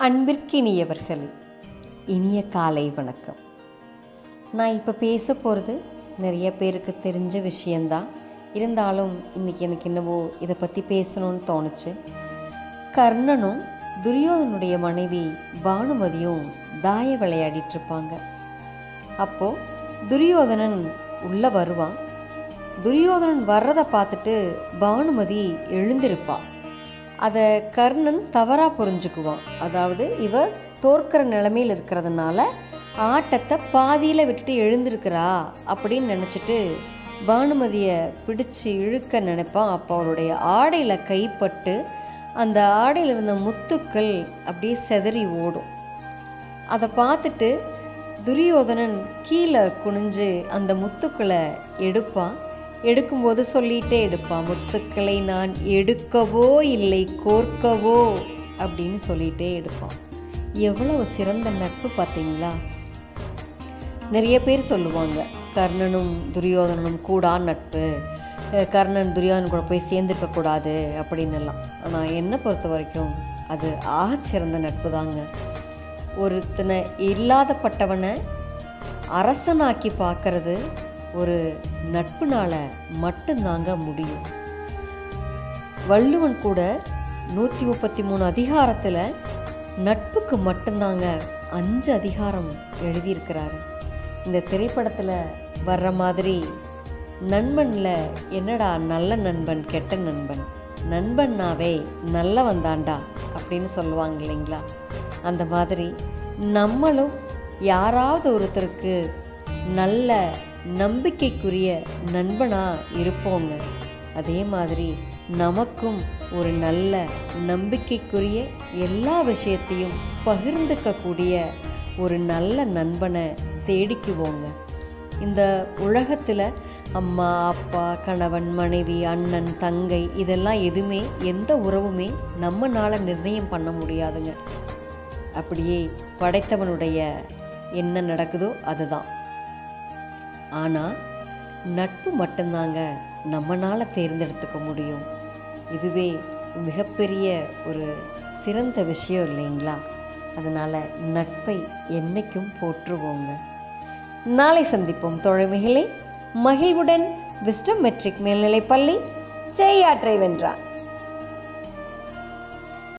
அன்பிற்கினியவர்கள் இனிய காலை வணக்கம். நான் இப்போ பேச போகிறது நிறைய பேருக்கு தெரிஞ்ச விஷயந்தான் இருந்தாலும் இன்றைக்கி எனக்கு என்னவோ இதை பற்றி பேசணும்னு தோணுச்சு. கர்ணனும் துரியோதனுடைய மனைவி பானுமதியும் தாய விளையாடிட்டு இருப்பாங்க. அப்போது துரியோதனன் உள்ளே வருவான். துரியோதனன் வர்றதை பார்த்துட்டு பானுமதி எழுந்திருப்பாள் அதை கர்ணன் தவறாக புரிஞ்சுக்குவான். அதாவது இவ தோற்கிற நிலமையில் இருக்கிறதுனால ஆட்டத்தை பாதியில் விட்டுட்டு எழுந்திருக்கிறா அப்படின்னு நினச்சிட்டு பானுமதியை பிடிச்சு இழுக்க நினைப்பான். அப்போ அவளுடைய ஆடையில் கைப்பட்டு அந்த ஆடையில் இருந்த முத்துக்கள் அப்படியே செதறி ஓடும். அதை பார்த்துட்டு துரியோதனன் கீழே குனிஞ்சு அந்த முத்துக்களை எடுப்பான். எடுக்கும்போது சொல்லிகிட்டே எடுப்பான் முத்துக்களை நான் எடுக்கவோ இல்லை கோர்க்கவோ? அப்படின்னு சொல்லிகிட்டே எடுப்பான் எவ்வளவு சிறந்த நட்பு பார்த்தீங்களா? நிறைய பேர் சொல்லுவாங்க கர்ணனும் துரியோதனனும் கூடா நட்பு. கர்ணன் துரியோதனன் கூட போய் சேர்ந்துருக்கக்கூடாது அப்படின்னுலாம். ஆனால் என்னை பொறுத்த வரைக்கும் அது ஆகச்சிறந்த நட்பு தாங்க. ஒருத்தனை இல்லாதப்பட்டவனை அரசனாக்கி பார்க்கறது ஒரு நட்புனால் மட்டும்தாங்க முடியும். வள்ளுவன் கூட நூற்றி முப்பத்தி மூணு அதிகாரத்தில் நட்புக்கு மட்டும்தாங்க அஞ்சு அதிகாரம் எழுதியிருக்கிறாரு. இந்த திரைப்படத்தில் வர்ற மாதிரி நண்பனில் என்னடா நல்ல நண்பன் கெட்ட நண்பன்? நண்பன்னாவே நல்லவன் தாண்டா அப்படின்னு சொல்லுவாங்க இல்லைங்களா? அந்த மாதிரி நம்மளும் யாராவது ஒருத்தருக்கு நல்ல நம்பிக்கைக்குரிய நண்பனாக இருப்போங்க. அதே மாதிரி நமக்கும் ஒரு நல்ல நம்பிக்கைக்குரிய எல்லா விஷயத்தையும் பகிர்ந்துக்கக்கூடிய ஒரு நல்ல நண்பனை தேடிக்குவோங்க. இந்த உலகத்தில் அம்மா அப்பா கணவன் மனைவி அண்ணன் தங்கை இதெல்லாம் எதுவுமே எந்த உறவுமே நம்மனால் நிர்ணயம் பண்ண முடியாதுங்க. அப்படியே படைத்தவனுடைய என்ன நடக்குதோ அதுதான். ஆனால் நட்பு மட்டும்தாங்க நம்மளால் தேர்ந்தெடுத்துக்க முடியும். இதுவே மிகப்பெரிய ஒரு சிறந்த விஷயம் இல்லைங்களா? அதனால் நட்பை என்றைக்கும் போற்றுவோங்க. நாளை சந்திப்போம் தோழமைகளே. மகிழ்வுடன் விஸ்டம் மெட்ரிக் மேல்நிலைப்பள்ளி செய்யாற்றை வென்றான்.